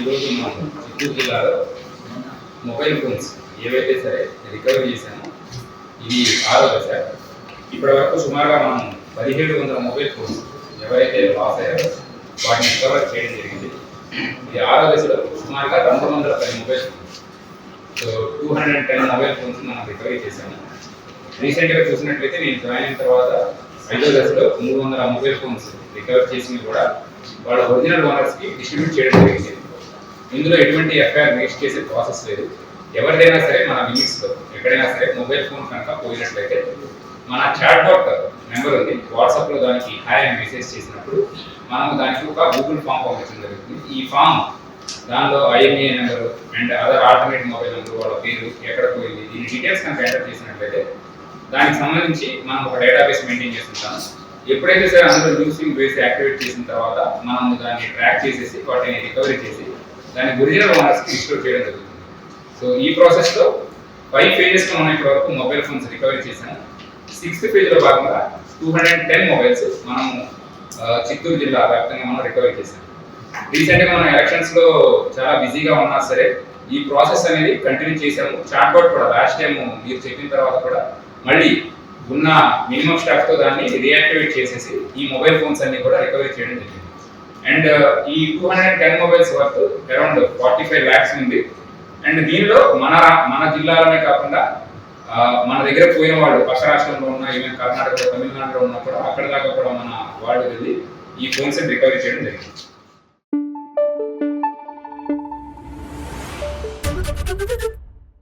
చిత్తూరు జిల్లాలో mobile phones ఏవైతే సరే రికవరీ చేశామో ఇవి ఆరో దశ ఇప్పటి వరకు సుమారుగా మనం పదిహేడు వందల మొబైల్ ఫోన్స్ ఎవరైతే లాస్ అయ్యారో వాటిని రికవర్ చేయడం జరిగింది. ఇది ఆరో దశలో సుమారుగా రెండు వందల పది mobile phones. So two hundred ten mobile phones మనం రికవరీ చేశాము. రీసెంట్గా చూసినట్లయితే నేను జాయిన్ అయిన తర్వాత ఐదో దశలో మూడు వందల మొబైల్ ఫోన్స్ రికవర్ చేసినవి కూడా వాళ్ళ ఒరిజినల్ ఓనర్స్కి డిస్ట్రిబ్యూట్ చేయడం జరిగింది. ఇందులో ఎటువంటి ఎఫ్ఐఆర్ రిజిస్టర్ చేసే ప్రాసెస్ లేదు. ఎవరిదైనా సరే మన మినిట్స్లో ఎక్కడైనా సరే మొబైల్ ఫోన్ కనుక పోయినట్లయితే మన చాట్ బాట్ నెంబర్ ఉంది. వాట్సాప్లో దానికి హాయ్ అని మెసేజ్ చేసినప్పుడు మనము దానికి ఒక గూగుల్ ఫామ్ పంపించడం జరుగుతుంది. ఈ ఫామ్ దానిలో IMEI number and other alternate mobile number వాళ్ళ పేరు ఎక్కడ పోయింది దీని డీటెయిల్స్ కనుక ఎంటర్ చేసినట్లయితే దానికి సంబంధించి మనం ఒక డేటాబేస్ మెయింటైన్ చేస్తుంటాము. ఎప్పుడైతే సరే అందులో యూసింగ్ బేస్ యాక్టివేట్ చేసిన తర్వాత మనం దాన్ని ట్రాక్ చేసేసి వాటిని రికవరీ చేసి దాని ఒరిజినల్ ఓనర్స్కి రిస్టోర్ చేయడం జరుగుతుంది. సో ఈ ప్రాసెస్లో ఫైవ్ ఫేజెస్లో మనం ఇప్పటి వరకు మొబైల్ ఫోన్స్ రికవరీ చేశాము సిక్స్త్ ఫేజ్లో భాగంగా టూ హండ్రెడ్ టెన్ మొబైల్స్ మనం చిత్తూరు జిల్లా వ్యాప్తంగా మనం రికవరీ చేసాం రీసెంట్గా మనం ఎలక్షన్స్లో చాలా బిజీగా ఉన్నా సరే ఈ ప్రాసెస్ అనేది కంటిన్యూ చేసాము చాట్ కూడా లాస్ట్ టైం మీరు చెప్పిన తర్వాత కూడా మళ్ళీ ఉన్న మినిమం స్టాఫ్తో దాన్ని రియాక్టివేట్ చేసేసి ఈ మొబైల్ ఫోన్స్ అన్ని కూడా రికవరీ చేయడం జరిగింది. అండ్ uh, ఈ two hundred ten mobiles worth around forty five lakhs ఉంది అండ్ దీనిలో మన మన జిల్లాలోనే కాకుండా మన దగ్గర పోయిన వాళ్ళు పక్క రాష్ట్రంలో ఉన్న ఈవెన్ కర్ణాటకలో తమిళనాడులో ఉన్న కూడా అక్కడ దాకా కూడా మన వాళ్ళు వెళ్ళి ఈ ఫోన్స్ రికవరీ చేయడం జరిగింది Thank you.